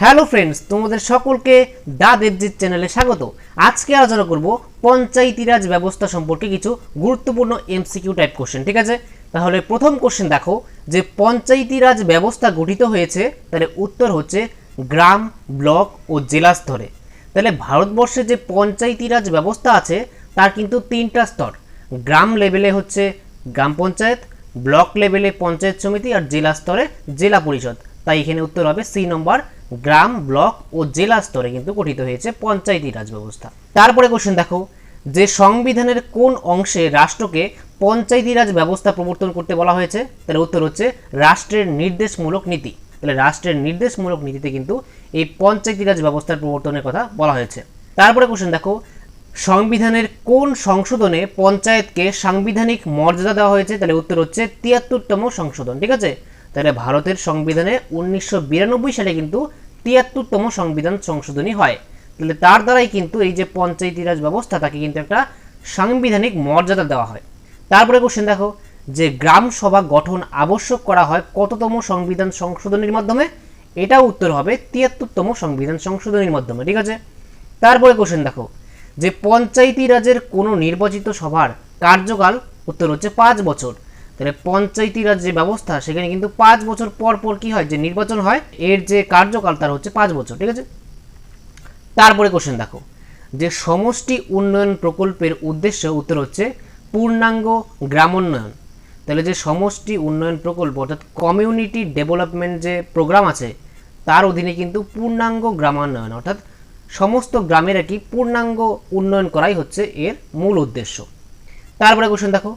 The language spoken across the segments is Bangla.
হ্যালো ফ্রেন্ডস, তোমাদের সকলকে দা দেবজিৎ চ্যানেলে স্বাগত। আজকে আলোচনা করব পঞ্চায়েতি রাজ ব্যবস্থা সম্পর্কে কিছু গুরুত্বপূর্ণ এমসিকিউ টাইপ কোশ্চেন ঠিক আছে? তাহলে প্রথম কোশ্চেন দেখো, যে পঞ্চায়েতি রাজ ব্যবস্থা গঠিত হয়েছে, তাহলে উত্তর হচ্ছে গ্রাম, ব্লক ও জেলা স্তরে। তাহলে ভারতবর্ষে যে পঞ্চায়েতি রাজ ব্যবস্থা আছে, তার কিন্তু তিনটা স্তর। গ্রাম লেভেলে হচ্ছে গ্রাম পঞ্চায়েত, ব্লক লেভেলে পঞ্চায়েত সমিতি আর জেলা স্তরে জেলা পরিষদ। তাই এখানে উত্তর হবে সি নম্বর গ্রাম, ব্লক ও জেলা স্তরে কিন্তু গঠিত হয়েছে পঞ্চায়েতি রাজ ব্যবস্থা। তারপরে কোশ্চেন দেখো, যে সংবিধানের কোন অংশে রাষ্ট্রকে পঞ্চায়েতি রাজ ব্যবস্থা প্রবর্তন করতে বলা হয়েছে? তাহলে উত্তর হচ্ছে রাষ্ট্রের নির্দেশমূলক নীতি। তাহলে রাষ্ট্রের নির্দেশমূলক নীতিতে কিন্তু এই পঞ্চায়েতি রাজ ব্যবস্থার প্রবর্তনের কথা বলা হয়েছে। তারপরে কোশ্চেন দেখো, সংবিধানের কোন সংশোধনে পঞ্চায়েতকে সাংবিধানিক মর্যাদা দেওয়া হয়েছে? তাহলে উত্তর হচ্ছে তিয়াত্তরতম সংশোধন, ঠিক আছে? তাহলে ভারতের সংবিধানে উনিশশো বিরানব্বই সালে কিন্তু তিয়াত্তরতম সংবিধান সংশোধনী হয়। তাহলে তার দ্বারাই কিন্তু এই যে পঞ্চায়েতি রাজ ব্যবস্থা, তাকে কিন্তু একটা সাংবিধানিক মর্যাদা দেওয়া হয়। তারপরে কোশ্চেন দেখো, যে গ্রাম সভা গঠন আবশ্যক করা হয় কততম সংবিধান সংশোধনীর মাধ্যমে? এটা উত্তর হবে তিয়াত্তরতম সংবিধান সংশোধনীর মাধ্যমে, ঠিক আছে? তারপরে কোশ্চেন দেখো, যে পঞ্চায়েতি রাজের কোনো নির্বাচিত সভার কার্যকাল উত্তর হচ্ছে পাঁচ বছর। তাহলে পঞ্চায়েতি রাজ যে ব্যবস্থা, সেখানে কিন্তু পাঁচ বছর পর পর কি হয়, যে নির্বাচন হয়, এর যে কার্যকাল তার হচ্ছে পাঁচ বছর, ঠিক আছে? তারপরে কোশ্চেন দেখো। যে সমষ্টি উন্নয়ন প্রকল্পের উদ্দেশ্য উত্তর হচ্ছে পূর্ণাঙ্গ গ্রামোন্নয়ন। তাহলে যে সমষ্টি উন্নয়ন প্রকল্প, অর্থাৎ কমিউনিটি ডেভেলপমেন্ট যে প্রোগ্রাম আছে, তার অধীনে কিন্তু পূর্ণাঙ্গ গ্রামান্নয়ন, অর্থাৎ সমস্ত গ্রামের কি পূর্ণাঙ্গ উন্নয়ন করাই হচ্ছে এর মূল উদ্দেশ্য। তারপরে কোশ্চেন দেখো।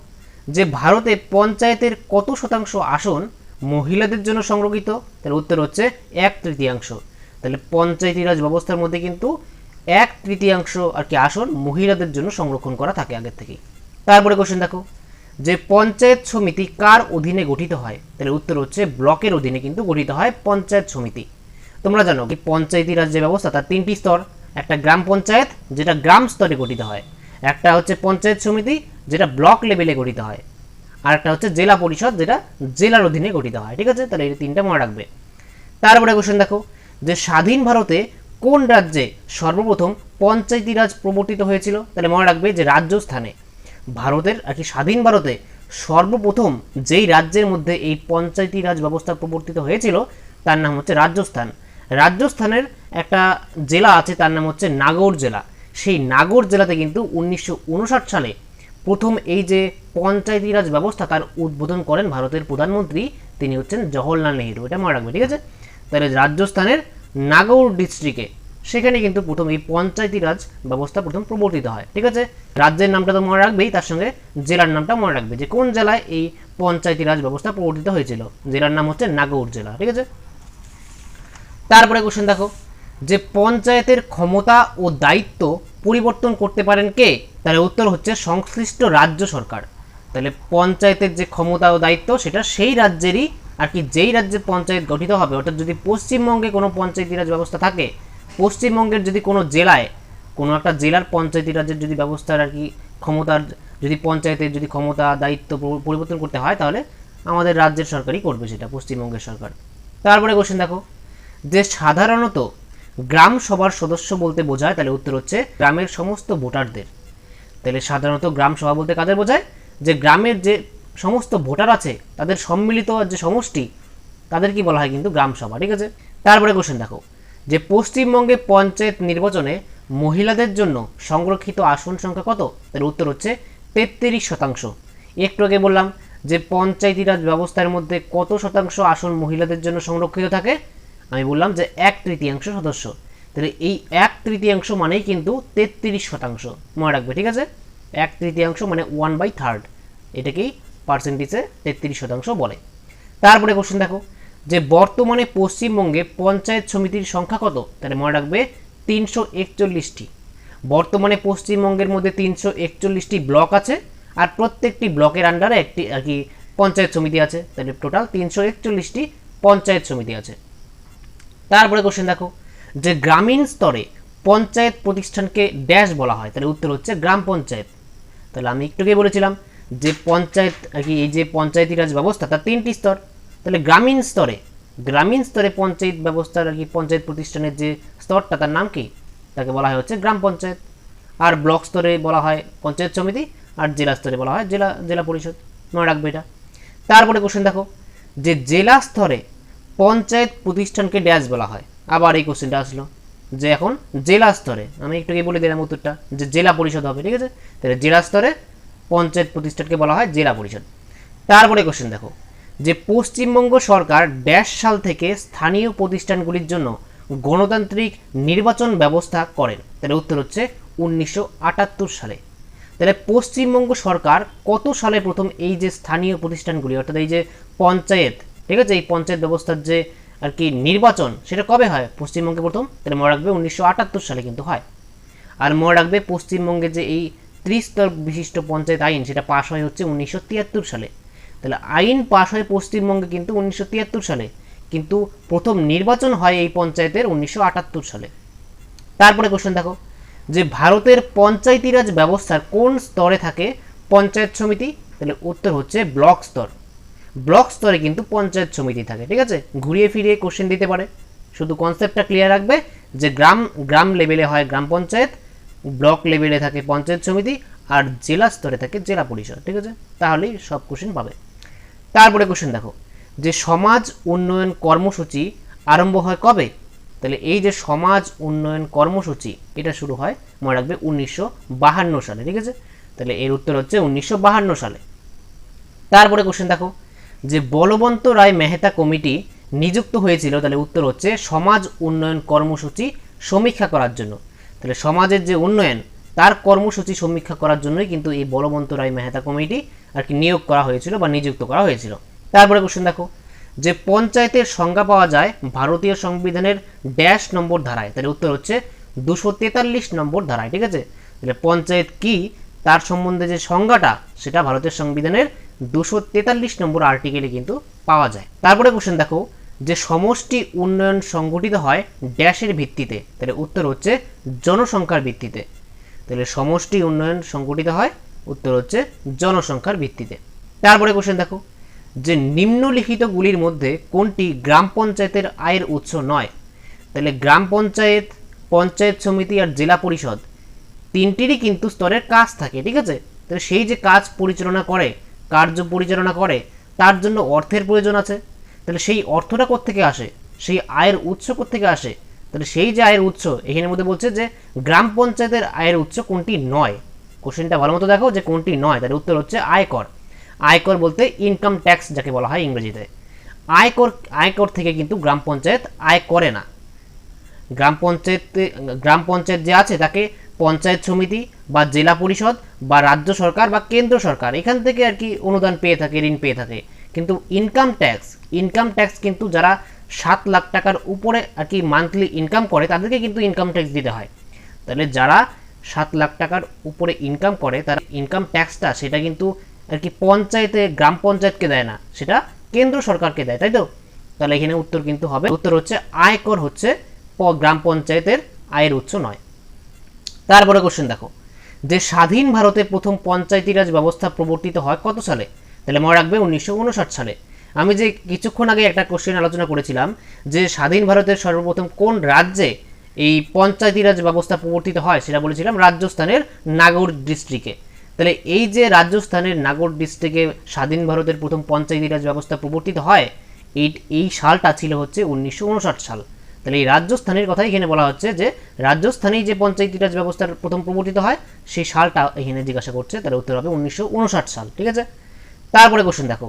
যে ভারতে পঞ্চায়েতের কত শতাংশ আসন মহিলাদের জন্য সংরক্ষিত? তাহলে উত্তর হচ্ছে এক তৃতীয়াংশ। তাহলে পঞ্চায়েতি রাজ ব্যবস্থার মধ্যে কিন্তু এক তৃতীয়াংশ আর কি আসন মহিলাদের জন্য সংরক্ষণ করা থাকে আগের থেকেই। তারপরে কোশ্চেন দেখো। যে পঞ্চায়েত সমিতি কার অধীনে গঠিত হয়? তাহলে উত্তর হচ্ছে ব্লকের অধীনে কিন্তু গঠিত হয় পঞ্চায়েত সমিতি। তোমরা জানো কি পঞ্চায়েতি রাজ যে ব্যবস্থা, তার তিনটি স্তর। একটা গ্রাম পঞ্চায়েত, যেটা গ্রাম স্তরে গঠিত হয়। একটা হচ্ছে পঞ্চায়েত সমিতি যেটা ব্লক লেভেলে গঠিত হয়। আর একটা হচ্ছে জেলা পরিষদ, যেটা জেলার অধীনে গঠিত হয়। ঠিক আছে? তাহলে এই তিনটা মনে রাখবে। তারপরে কোশ্চেন দেখো, যে স্বাধীন ভারতে কোন রাজ্যে সর্বপ্রথম পঞ্চায়েতি রাজ প্রবর্তিত হয়েছিল? তাহলে মনে রাখবে যে রাজস্থানে ভারতের আর কি স্বাধীন ভারতে সর্বপ্রথম যেই রাজ্যের মধ্যে এই পঞ্চায়েতি রাজ ব্যবস্থা প্রবর্তিত হয়েছিল, তার নাম হচ্ছে রাজস্থান। রাজস্থানের একটা জেলা আছে, তার নাম হচ্ছে নাগৌর জেলা। সেই নাগৌর জেলাতে কিন্তু উনিশশো উনষাট সালে প্রথম এই যে পঞ্চায়েতি রাজ ব্যবস্থা তার উদ্বোধন করেন ভারতের প্রধানমন্ত্রী, তিনি হচ্ছেন জওহরলাল নেহেরু। এটা মনে রাখবে, ঠিক আছে? তাহলে রাজস্থানের নাগৌর ডিস্ট্রিক্টে সেখানে কিন্তু প্রথম এই পঞ্চায়েতি রাজ ব্যবস্থা প্রথম প্রবর্তিত হয়, ঠিক আছে? রাজ্যের নামটা তো মনে রাখবেই, তার সঙ্গে জেলার নামটা মনে রাখবে যে কোন জেলায় এই পঞ্চায়েতি রাজ ব্যবস্থা প্রবর্তিত হয়েছিল। জেলার নাম হচ্ছে নাগৌর জেলা, ঠিক আছে? তারপরে কোশ্চেন দেখো, যে পঞ্চায়েতের ক্ষমতা ও দায়িত্ব পরিবর্তন করতে পারেন কে? তাহলে উত্তর হচ্ছে সংশ্লিষ্ট রাজ্য সরকার। তাহলে পঞ্চায়েতের যে ক্ষমতা ও দায়িত্ব, সেটা সেই রাজ্যেরই, আর কি যেই রাজ্যে পঞ্চায়েত গঠিত হবে, অর্থাৎ যদি পশ্চিমবঙ্গে কোনো পঞ্চায়েতি রাজ ব্যবস্থা থাকে, পশ্চিমবঙ্গের যদি কোনো জেলায়, কোনো একটা জেলার পঞ্চায়েতি রাজ্যের যদি ব্যবস্থার, আর কি ক্ষমতার, যদি পঞ্চায়েতের যদি ক্ষমতা, দায়িত্ব পরিবর্তন করতে হয়, তাহলে আমাদের রাজ্যের সরকারই করবে সেটা, পশ্চিমবঙ্গের সরকার। তারপরে কোশ্চেন দেখো, যে সাধারণত গ্রাম সভার সদস্য বলতে বোঝায়, তাহলে উত্তর হচ্ছে গ্রামের সমস্ত ভোটারদের। তাহলে সাধারণত গ্রাম সভা বলতে কাদের বোঝায়? যে গ্রামের যে সমস্ত ভোটার আছে, তাদের সম্মিলিত যে সমষ্টি, তাদের কি বলা হয় কিন্তু গ্রাম সভা, ঠিক আছে? তারপরে কোশ্চেন দেখো। যে পশ্চিমবঙ্গে পঞ্চায়েত নির্বাচনে মহিলাদের জন্য সংরক্ষিত আসন সংখ্যা কত? তার উত্তর হচ্ছে তেত্রিশ শতাংশ। একটু আগে বললাম যে পঞ্চায়েতি রাজ ব্যবস্থার মধ্যে কত শতাংশ আসন মহিলাদের জন্য সংরক্ষিত থাকে? আমি বললাম যে এক তৃতীয়াংশ সদস্য। তাহলে এই এক তৃতীয়াংশ মানেই কিন্তু তেত্রিশ শতাংশ। মনে রাখবে, ঠিক আছে? এক তৃতীয়াংশ মানে ওয়ান বাই থার্ড এটাকেই পার্সেন্টেজে তেত্রিশ শতাংশ বলে। তারপরে কোশ্চেন দেখো, যে বর্তমানে পশ্চিমবঙ্গে পঞ্চায়েত সমিতির সংখ্যা কত? তাহলে মনে রাখবে তিনশো একচল্লিশটি। বর্তমানে পশ্চিমবঙ্গের মধ্যে তিনশো একচল্লিশটি ব্লক আছে আর প্রত্যেকটি ব্লকের আন্ডারে একটি, আর কি, পঞ্চায়েত সমিতি আছে। তাহলে টোটাল তিনশো একচল্লিশটি পঞ্চায়েত সমিতি আছে। তারপরে কোশ্চেন দেখো। যে গ্রামীণ স্তরে পঞ্চায়েত প্রতিষ্ঠানকে ড্যাশ বলা হয়, তাহলে উত্তর হচ্ছে গ্রাম পঞ্চায়েত। তাহলে আমি একটুকেই বলেছিলাম যে পঞ্চায়েত আর কি এই যে পঞ্চায়েতি রাজ ব্যবস্থা, তার তিনটি স্তর। তাহলে গ্রামীণ স্তরে গ্রামীণ স্তরে পঞ্চায়েত ব্যবস্থার আর কি পঞ্চায়েত প্রতিষ্ঠানের যে স্তরটা, তার নাম কি? তাকে বলা হয় হচ্ছে গ্রাম পঞ্চায়েত। আর ব্লক স্তরে বলা হয় পঞ্চায়েত সমিতি, আর জেলা স্তরে বলা হয় জেলা জেলা পরিষদ। মনে রাখবে এটা। তারপরে কোশ্চেন দেখো, যে জেলা স্তরে পঞ্চায়েত প্রতিষ্ঠানকে ড্যাশ বলা হয়। আবার এই কোশ্চেনটা আসলো যে এখন জেলা স্তরে, আমি একটু আগে বলে দিলাম উত্তরটা, যে জেলা পরিষদ হবে, ঠিক আছে? তাহলে জেলা স্তরে পঞ্চায়েত প্রতিষ্ঠানকে বলা হয় জেলা পরিষদ। তারপরে কোশ্চেন দেখো, যে পশ্চিমবঙ্গ সরকার ড্যাশ সাল থেকে স্থানীয় প্রতিষ্ঠানগুলির জন্য গণতান্ত্রিক নির্বাচন ব্যবস্থা করেন। তাহলে উত্তর হচ্ছে উনিশশো আটাত্তর সালে। তাহলে পশ্চিমবঙ্গ সরকার কত সালে প্রথম এই যে স্থানীয় প্রতিষ্ঠানগুলি, অর্থাৎ এই যে পঞ্চায়েত ঠিক আছে, এই পঞ্চায়েত ব্যবস্থার যে আর কি নির্বাচন, সেটা কবে হয়? পশ্চিমবঙ্গে প্রথম, তাহলে মনে রাখবে উনিশশো আটাত্তর সালে কিন্তু হয়। আর মনে রাখবে পশ্চিমবঙ্গে যে এই ত্রিস্তর বিশিষ্ট পঞ্চায়েত আইন, সেটা পাশ হয় হচ্ছে উনিশশো তিয়াত্তর সালে। তাহলে আইন পাশ হয় পশ্চিমবঙ্গে কিন্তু উনিশশো তিয়াত্তর সালে, কিন্তু প্রথম নির্বাচন হয় এই পঞ্চায়েতের উনিশশো আটাত্তর সালে। তারপরে কোশ্চেন দেখো, যে ভারতের পঞ্চায়েতি রাজ ব্যবস্থার কোন স্তরে থাকে পঞ্চায়েত সমিতি? তাহলে উত্তর হচ্ছে ব্লক স্তর। ব্লক স্তরে কিন্তু পঞ্চায়েত সমিতি থাকে, ঠিক আছে? ঘুরিয়ে ফিরিয়ে কোশ্চেন দিতে পারে। শুধু কনসেপ্টটা ক্লিয়ার রাখবে যে গ্রাম গ্রাম লেভেলে হয় গ্রাম পঞ্চায়েত, ব্লক লেভেলে থাকে পঞ্চায়েত সমিতি, আর জেলা স্তরে থাকে জেলা পরিষদ, ঠিক আছে? তাহলেই সব কোশ্চেন পাবে। তারপরে কোশ্চেন দেখো, যে সমাজ উন্নয়ন কর্মসূচি আরম্ভ হয় কবে? তাহলে এই যে সমাজ উন্নয়ন কর্মসূচি, এটা শুরু হয়, মনে রাখবে উনিশশো সালে, ঠিক আছে? তাহলে এর উত্তর হচ্ছে উনিশশো সালে। তারপরে কোশ্চেন দেখো যে বলবন্ত রায় মেহতা কমিটি নিযুক্ত হয়েছিল, তাহলে উত্তর হচ্ছে সমাজ উন্নয়ন কর্মসূচি সমীক্ষা করার জন্য। তাহলে সমাজের যে উন্নয়ন, তার কর্মসূচি সমীক্ষা করার জন্যই কিন্তু এই বলবন্ত রায় মেহতা কমিটি আর কি নিয়োগ করা হয়েছিল বা নিযুক্ত করা হয়েছিল। তারপরে কোশ্চেন দেখো, যে পঞ্চায়েতের সংজ্ঞা পাওয়া যায় ভারতীয় সংবিধানের ড্যাশ নম্বর ধারায়, তাহলে উত্তর হচ্ছে দুশো তেতাল্লিশ নম্বর ধারায়, ঠিক আছে? তাহলে পঞ্চায়েত কি, তার সম্বন্ধে যে সংজ্ঞাটা, সেটা ভারতের সংবিধানের দুশো তেতাল্লিশ নম্বর আর্টিকেলে কিন্তু পাওয়া যায়। তারপরে কোশ্চেন দেখো, যে সমষ্টি উন্নয়ন সংগঠিত হয় ড্যাশের ভিত্তিতে, তাহলে উত্তর হচ্ছে জনসংখ্যার ভিত্তিতে। তাহলে সমষ্টি উন্নয়ন সংগঠিত হয়, উত্তর হচ্ছে জনসংখ্যার ভিত্তিতে। তারপরে কোশ্চেন দেখো, যে নিম্নলিখিতগুলির মধ্যে কোনটি গ্রাম পঞ্চায়েতের আয়ের উৎস নয়? তাহলে গ্রাম পঞ্চায়েত পঞ্চায়েত সমিতি আর জেলা পরিষদ তিনটিরই কিন্তু স্তরের কাজ থাকে, ঠিক আছে? তাহলে সেই যে কাজ পরিচালনা করে কার্য পরিচালনা করে, তার জন্য অর্থের প্রয়োজন আছে। তাহলে সেই অর্থটা কোত্থেকে আসে? সেই আয়ের উৎস কোত্থেকে আসে? তাহলে সেই যে আয়ের উৎস এখানের মধ্যে বলছে যে গ্রাম পঞ্চায়েতের আয়ের উৎস কোনটি নয়। কোশ্চেনটা ভালো মতো দেখো যে কোনটি নয়। তার উত্তর হচ্ছে আয়কর। আয়কর বলতে ইনকাম ট্যাক্স যাকে বলা হয় ইংরেজিতে। আয়কর আয়কর থেকে কিন্তু গ্রাম পঞ্চায়েত আয় করে না। গ্রাম পঞ্চায়েত গ্রাম পঞ্চায়েত যে আছে তাকে পঞ্চায়েত সমিতি বা জেলা পরিষদ বা রাজ্য সরকার বা কেন্দ্র সরকার, এখান থেকে আর কি অনুদান পেয়ে থাকে, ঋণ পেয়ে থাকে। কিন্তু ইনকাম ট্যাক্স ইনকাম ট্যাক্স কিন্তু যারা সাত লাখ টাকার উপরে আর কি মান্থলি ইনকাম করে, তাদেরকে কিন্তু ইনকাম ট্যাক্স দিতে হয়। তাহলে যারা সাত লাখ টাকার উপরে ইনকাম করে, তার ইনকাম ট্যাক্সটা সেটা কিন্তু আর কি পঞ্চায়েতে, গ্রাম পঞ্চায়েতকে দেয় না, সেটা কেন্দ্র সরকারকে দেয়, তাই তো? তাহলে এখানে উত্তর কিন্তু হবে, উত্তর হচ্ছে আয়কর হচ্ছে গ্রাম পঞ্চায়েতের আয়ের উৎস নয়। তারপরে কোশ্চেন দেখো। যে স্বাধীন ভারতে প্রথম পঞ্চায়েতি রাজ ব্যবস্থা প্রবর্তিত হয় কত সালে? তাহলে মনে রাখবে উনিশশো উনষাট সালে। আমি যে কিছুক্ষণ আগে একটা কোশ্চেন আলোচনা করেছিলাম যে স্বাধীন ভারতের সর্বপ্রথম কোন রাজ্যে এই পঞ্চায়েতি রাজ ব্যবস্থা প্রবর্তিত হয় সেটা বলেছিলাম রাজস্থানের নাগর ডিস্ট্রিক্টে তাহলে এই যে রাজস্থানের নাগর ডিস্ট্রিক্টে স্বাধীন ভারতের প্রথম পঞ্চায়েতি রাজ ব্যবস্থা প্রবর্তিত হয়, এই এই সালটা ছিল হচ্ছে উনিশশো উনষাট সাল। তাহলে এই রাজস্থানের কথাই এখানে বলা হচ্ছে যে রাজস্থানেই যে পঞ্চায়েতি রাজ ব্যবস্থার প্রথম প্রবর্তিত হয়, সেই সালটা এখানে জিজ্ঞাসা করছে তাহলে উত্তর হবে উনিশশো উনষাট সাল, ঠিক আছে? তারপরে কোশ্চেন দেখো,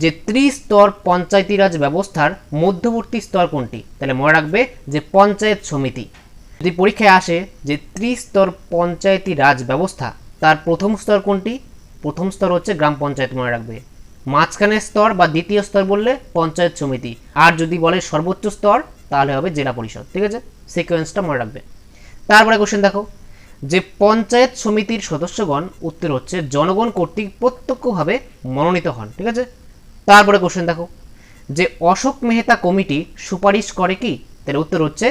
যে ত্রিস্তর পঞ্চায়েতি রাজ ব্যবস্থার মধ্যবর্তী স্তর কোনটি? তাহলে মনে রাখবে যে পঞ্চায়েত সমিতি। যদি পরীক্ষায় আসে যে ত্রিস্তর পঞ্চায়েতি রাজ ব্যবস্থা, তার প্রথম স্তর কোনটি? প্রথম স্তর হচ্ছে গ্রাম পঞ্চায়েত মনে রাখবে। মাঝখানের স্তর বা দ্বিতীয় স্তর বললে পঞ্চায়েত সমিতি। আর যদি বলে সর্বোচ্চ স্তর তাহলে হবে জেলা পরিষদ, ঠিক আছে? সিকোয়েন্সটা মনে রাখবে। তারপরে কোশ্চেন দেখো। যে পঞ্চায়েত সমিতির সদস্যগণ, উত্তর হচ্ছে জনগণ কর্তৃক প্রত্যক্ষভাবে মনোনীত হন, ঠিক আছে? তারপরে কোশ্চেন দেখো। যে অশোক মেহতা কমিটি সুপারিশ করে কি? তাহলে উত্তর হচ্ছে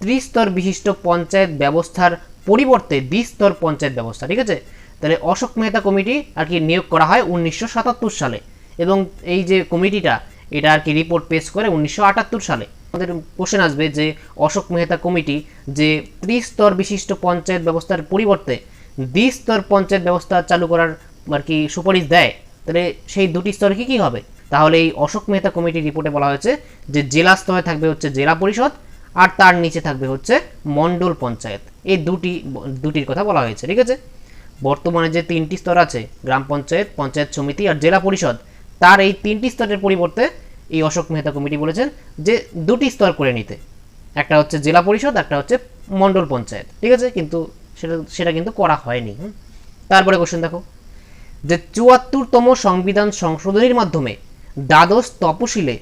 ত্রিস্তর বিশিষ্ট পঞ্চায়েত ব্যবস্থার পরিবর্তে দ্বিস্তর পঞ্চায়েত ব্যবস্থা, ঠিক আছে? তাহলে অশোক মেহতা কমিটি আর কি নিয়োগ করা হয় উনিশশো সাতাত্তর সালে এবং এই যে কমিটিটা, এটা আর কি রিপোর্ট পেশ করে উনিশশো আটাত্তর সালে। আমাদের কোশ্চেন আসবে যে অশোক মেহতা কমিটি যে ত্রিস্তর বিশিষ্ট পঞ্চায়েত ব্যবস্থার পরিবর্তে দ্বিস্তর পঞ্চায়েত ব্যবস্থা চালু করার আর কি সুপারিশ দেয়, তাহলে সেই দুটি স্তরে কি কী হবে? তাহলে এই অশোক মেহতা কমিটির রিপোর্টে বলা হয়েছে যে জেলা স্তরে থাকবে হচ্ছে জেলা পরিষদ আর তার নিচে থাকবে হচ্ছে মণ্ডল পঞ্চায়েত। এই দুটি, দুটির কথা বলা হয়েছে, ঠিক আছে? বর্তমানে যে তিনটি স্তর আছে, গ্রাম পঞ্চায়েত পঞ্চায়েত সমিতি আর জেলা পরিষদ, তার এই তিনটি স্তরের পরিবর্তে এই অশোক মেহতা কমিটি বলেছেন যে দুটি স্তর করে নিতে। একটা হচ্ছে জেলা পরিষদ, একটা হচ্ছে মণ্ডল পঞ্চায়েত। ঠিক আছে? কিন্তু সেটা সেটা কিন্তু করা হয়নি তারপরে কোশ্চেন দেখো। যে চুয়াত্তরতম সংবিধান সংশোধনীর মাধ্যমে দ্বাদশ তপশিলে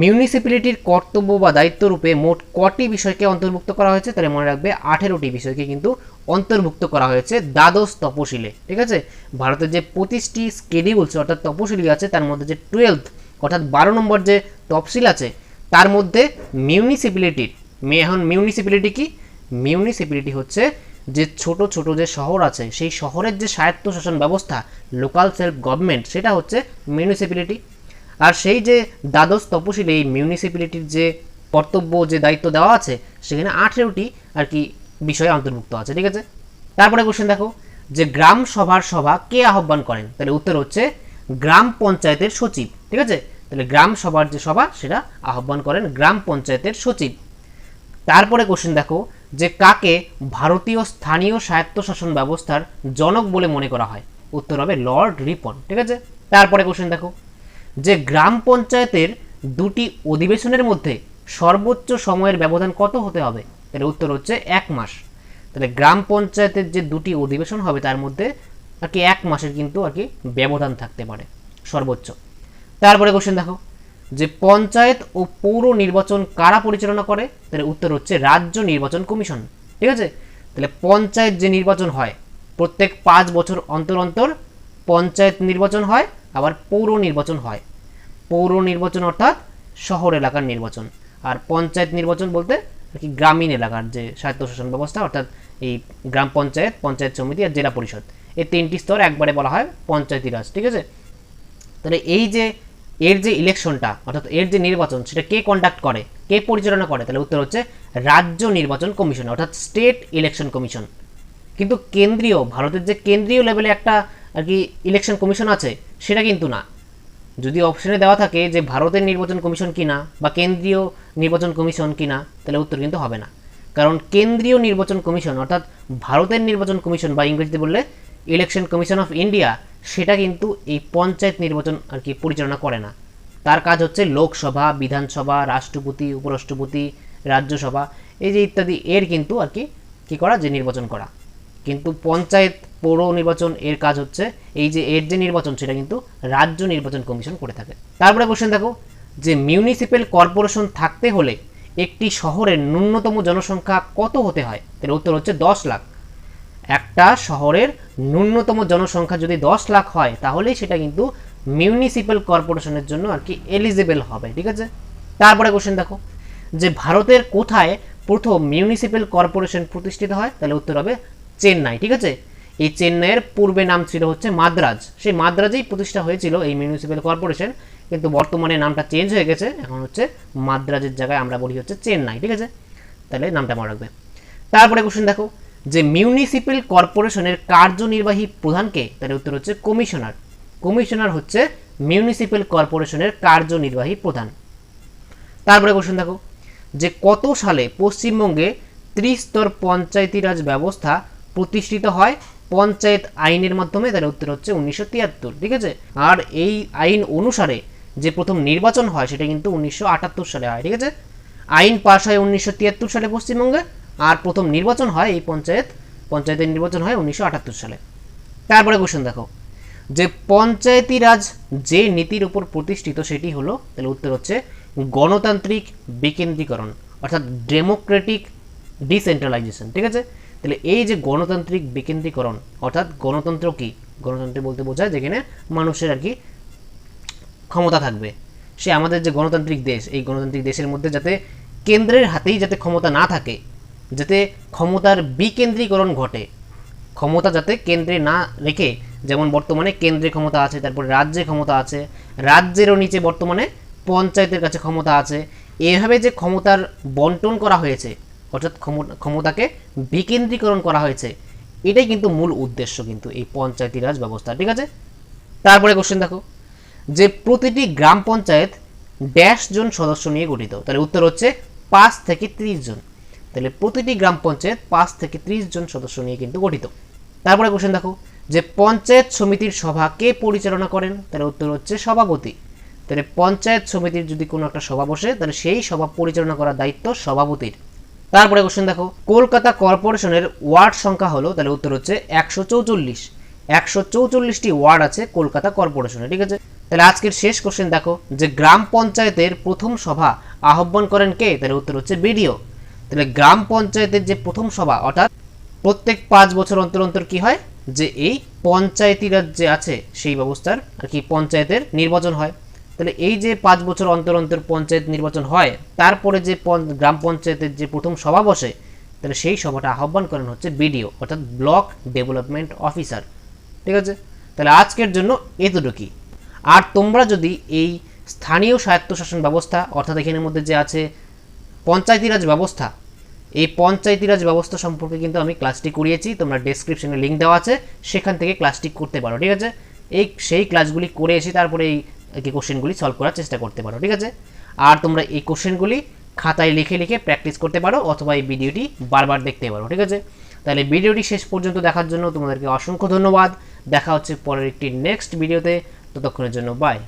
মিউনিসিপ্যালিটির কর্তব্য বা দায়িত্ব রূপে মোট কটি বিষয়কে অন্তর্ভুক্ত করা হয়েছে? তাহলে মনে রাখবে আঠেরোটি বিষয়কে কিন্তু অন্তর্ভুক্ত করা হয়েছে দ্বাদশ তপশিলে। ঠিক আছে? ভারতের যে পঁচিশটি স্কেডিউলস অর্থাৎ তপশিলি আছে, তার মধ্যে যে টুয়েলথ অর্থাৎ বারো নম্বর যে তফসিল আছে, তার মধ্যে মিউনিসিপ্যালিটির এখন মিউনিসিপ্যালিটি কি? মিউনিসিপ্যালিটি হচ্ছে যে ছোট ছোট যে শহর আছে, সেই শহরের যে স্বায়ত্তশাসন ব্যবস্থা লোকাল সেলফ গভর্নমেন্ট সেটা হচ্ছে মিউনিসিপ্যালিটি আর সেই যে দ্বাদশ তপশিলে, এই মিউনিসিপ্যালিটির যে কর্তব্য, যে দায়িত্ব দেওয়া আছে, সেখানে আঠেরোটি আর কি বিষয় অন্তর্ভুক্ত আছে, ঠিক আছে? তারপরে কোশ্চেন দেখো, যে গ্রাম সভার সভা কে আহ্বান করেন? তাহলে উত্তর হচ্ছে গ্রাম পঞ্চায়েতের সচিব, ঠিক আছে? তাহলে গ্রাম সভার যে সভা, সেটা আহ্বান করেন গ্রাম পঞ্চায়েতের সচিব। তারপরে কোশ্চেন দেখো, যে কাকে ভারতীয় স্থানীয় স্বায়ত্তশাসন ব্যবস্থার জনক বলে মনে করা হয়? উত্তর হবে লর্ড রিপন, ঠিক আছে? তারপরে কোশ্চেন দেখো, যে গ্রাম পঞ্চায়েতের দুটি অধিবেশনের মধ্যে সর্বোচ্চ সময়ের ব্যবধান কত হতে হবে? এর উত্তর হচ্ছে এক মাস। তাহলে গ্রাম পঞ্চায়েতের যে দুটি অধিবেশন হবে, তার মধ্যে আর কি এক মাসের কিন্তু আর কি ব্যবধান থাকতে পারে, সর্বোচ্চ। তারপরে কোশ্চেন দেখো, যে পঞ্চায়েত ও পৌর নির্বাচন কারা পরিচালনা করে? তাহলে উত্তর হচ্ছে রাজ্য নির্বাচন কমিশন। ঠিক আছে? তাহলে পঞ্চায়েত যে নির্বাচন হয়, প্রত্যেক পাঁচ বছর অন্তর অন্তর পঞ্চায়েত নির্বাচন হয়, আবার পৌর নির্বাচন হয়। পৌর নির্বাচন অর্থাৎ শহর এলাকার নির্বাচন। আর পঞ্চায়েত নির্বাচন বলতে আর কি গ্রামীণ এলাকার যে স্বায়ত্তশাসন ব্যবস্থা, অর্থাৎ এই গ্রাম পঞ্চায়েত পঞ্চায়েত সমিতি আর জেলা পরিষদ। এই তিনটি স্তর একবারে বলা হয় পঞ্চায়েতি রাজ ঠিক আছে? তাহলে এই যে, এর যে ইলেকশনটা, অর্থাৎ এর যে নির্বাচন, সেটা কে কন্ডাক্ট করে? কে পরিচালনা করে? তাহলে উত্তর হচ্ছে রাজ্য নির্বাচন কমিশন, অর্থাৎ স্টেট ইলেকশন কমিশন কিন্তু কেন্দ্রীয়, ভারতের যে কেন্দ্রীয় লেভেলে একটা আর কি ইলেকশন কমিশন আছে, সেটা কিন্তু না। যদি অপশনে দেওয়া থাকে যে ভারতের নির্বাচন কমিশন কিনা বা কেন্দ্রীয় নির্বাচন কমিশন কিনা, তাহলে উত্তর কিন্তু হবে না। কারণ কেন্দ্রীয় নির্বাচন কমিশন অর্থাৎ ভারতের নির্বাচন কমিশন বা ইংরেজিতে বললে ইলেকশন কমিশন অফ ইন্ডিয়া, সেটা কিন্তু এই পঞ্চায়েত নির্বাচন আর কি পরিচালনা করে না। তার কাজ হচ্ছে লোকসভা, বিধানসভা, রাষ্ট্রপতি, উপরাষ্ট্রপতি, রাজ্যসভা, এই যে ইত্যাদি এর কিন্তু আর কি, কী করা, যে নির্বাচন করা। কিন্তু পঞ্চায়েত পৌর নির্বাচন এর কাজ হচ্ছে এই যে এর যে নির্বাচন, সেটা কিন্তু রাজ্য নির্বাচন কমিশন করে থাকে। তারপরে কোশ্চেন দেখো, যে মিউনিসিপ্যাল কর্পোরেশন থাকতে হলে একটি শহরের ন্যূনতম জনসংখ্যা কত হতে হয়? তার উত্তর হচ্ছে দশ লাখ। একটা শহরের ন্যূনতম জনসংখ্যা যদি দশ লাখ হয়, তাহলেই সেটা কিন্তু মিউনিসিপ্যাল কর্পোরেশনের জন্য আর কি এলিজিবল হবে, ঠিক আছে? তারপরে কোশ্চেন দেখো, যে ভারতের কোথায় প্রথম মিউনিসিপ্যাল কর্পোরেশন প্রতিষ্ঠিত হয়? তাহলে উত্তর হবে চেন্নাই, ঠিক আছে? এই চেন্নাইয়ের পূর্বে নাম ছিল হচ্ছে মাদ্রাজ। সেই মাদ্রাজেই প্রতিষ্ঠা হয়েছিল এই মিউনিসিপ্যাল কর্পোরেশন কিন্তু বর্তমানে নামটা চেঞ্জ হয়ে গেছে। এখন হচ্ছে মাদ্রাজের জায়গায় আমরা বলি হচ্ছে চেন্নাই, ঠিক আছে? তাহলে নামটা মনে রাখবে। তারপরে কোশ্চেন দেখো যে মিউনিসিপ্যাল কর্পোরেশনের কার্যনির্বাহী প্রধানকে তাহলে উত্তর হচ্ছে কমিশনার। কমিশনার হচ্ছে মিউনিসিপ্যাল কর্পোরেশনের কার্যনির্বাহী প্রধান। তারপরে কোশ্চেন দেখো। যে কত সালে পশ্চিমবঙ্গে ত্রিস্তর পঞ্চায়েতি রাজ ব্যবস্থা প্রতিষ্ঠিত হয়? পঞ্চায়েত আইনের মাধ্যমে, তার উত্তর হচ্ছে উনিশশো তিয়াত্তর, ঠিক আছে? আর এই আইন অনুসারে যে প্রথম নির্বাচন হয়, সেটা কিন্তু উনিশশো আটাত্তর সালে হয়, ঠিক আছে? আইন পাশ হয় উনিশশো তিয়াত্তর সালে পশ্চিমবঙ্গে। আর প্রথম নির্বাচন হয় এই পঞ্চায়েত, পঞ্চায়েতের নির্বাচন হয় উনিশশো আটাত্তর সালে। তারপরে কোশ্চেন দেখো। যে পঞ্চায়েতি রাজ যে নীতির উপর প্রতিষ্ঠিত সেটি হলো, তাহলে উত্তর হচ্ছে গণতান্ত্রিক বিকেন্দ্রীকরণ, অর্থাৎ ডেমোক্রেটিক ডিসেন্ট্রালাইজেশন, ঠিক আছে? তাহলে এই যে গণতান্ত্রিক বিকেন্দ্রীকরণ, অর্থাৎ গণতন্ত্র কি? গণতন্ত্র বলতে বোঝায় যেখানে মানুষের আর কি ক্ষমতা থাকবে। সে আমাদের যে গণতান্ত্রিক দেশ, এই গণতান্ত্রিক দেশের মধ্যে যাতে কেন্দ্রের হাতেই যাতে ক্ষমতা না থাকে যাতে ক্ষমতার বিকেন্দ্রীকরণ ঘটে। ক্ষমতা যাতে কেন্দ্রে না রেখে, যেমন বর্তমানে কেন্দ্রে ক্ষমতা আছে, তারপরে রাজ্যে ক্ষমতা আছে, রাজ্যেরও নিচে বর্তমানে পঞ্চায়েতের কাছে ক্ষমতা আছে। এভাবে যে ক্ষমতার বন্টন করা হয়েছে, অর্থাৎ ক্ষমতা ক্ষমতাকে বিকেন্দ্রীকরণ করা হয়েছে, এটাই কিন্তু মূল উদ্দেশ্য কিন্তু এই পঞ্চায়েতি রাজ ব্যবস্থা, ঠিক আছে? তারপরে কোশ্চেন দেখো। যে প্রতিটি গ্রাম পঞ্চায়েত ড্যাশ জন সদস্য নিয়ে গঠিত, তাহলে উত্তর হচ্ছে পাঁচ থেকে ত্রিশ জন। তাহলে প্রতিটি গ্রাম পঞ্চায়েত পাঁচ থেকে ত্রিশ জন সদস্য নিয়ে কিন্তু গঠিত। তারপরে কোশ্চেন দেখো, যে পঞ্চায়েত সমিতির সভা কে পরিচালনা করেন? তাহলে উত্তর হচ্ছে সভাপতি। তাহলে পঞ্চায়েত সমিতির যদি কোনো একটা সভা বসে, তাহলে সেই সভা পরিচালনা করার দায়িত্ব সভাপতির। তারপরে কোশ্চেন দেখো, কলকাতা কর্পোরেশনের ওয়ার্ড সংখ্যা হলো, তাহলে উত্তর হচ্ছে একশো চৌচল্লিশ। একশো চৌচল্লিশটি ওয়ার্ড আছে কলকাতা কর্পোরেশনে, ঠিক আছে? তাহলে আজকের শেষ কোশ্চেন দেখো, যে গ্রাম পঞ্চায়েতের প্রথম সভা আহ্বান করেন কে? তাহলে উত্তর হচ্ছে বিডিও। তাহলে গ্রাম পঞ্চায়েতের যে প্রথম সভা, অর্থাৎ প্রত্যেক পাঁচ বছর অন্তর অন্তর কি হয়? যে এই পঞ্চায়েতি রাজ যে আছে, সেই ব্যবস্থার আর কি পঞ্চায়েতের নির্বাচন হয়। তাহলে এই যে পাঁচ বছর অন্তর অন্তর পঞ্চায়েত নির্বাচন হয়, তারপরে যে গ্রাম পঞ্চায়েতের যে প্রথম সভা বসে, তাহলে সেই সভাটা আহ্বান করেন হচ্ছে বিডিও, অর্থাৎ ব্লক ডেভেলপমেন্ট অফিসার। ঠিক আছে? তাহলে আজকের জন্য এতটুকুই। আর তোমরা যদি এই স্থানীয় স্বায়ত্তশাসন ব্যবস্থা, অর্থাৎ এখানের মধ্যে যে আছে পঞ্চায়েতি রাজ ব্যবস্থা এই পঞ্চায়েতি রাজ ব্যবস্থা সম্পর্কে কিন্তু আমি ক্লাসটি করিয়েছি, তোমরা ডেসক্রিপশনে লিঙ্ক দেওয়া আছে, সেখান থেকে ক্লাসটি করতে পারো, ঠিক আছে? এই, সেই ক্লাসগুলি করে এসে তারপরে এই কোশ্চেনগুলি সলভ করার চেষ্টা করতে পারো, ঠিক আছে? আর তোমরা এই কোশ্চেনগুলি খাতায় লিখে লিখে প্র্যাকটিস করতে পারো, অথবা এই ভিডিওটি বারবার দেখতে পারো, ঠিক আছে? তাহলে ভিডিওটি শেষ পর্যন্ত দেখার জন্য তোমাদেরকে অসংখ্য ধন্যবাদ। দেখা হচ্ছে পরের একটি নেক্সট ভিডিওতে ততক্ষণের জন্য বাই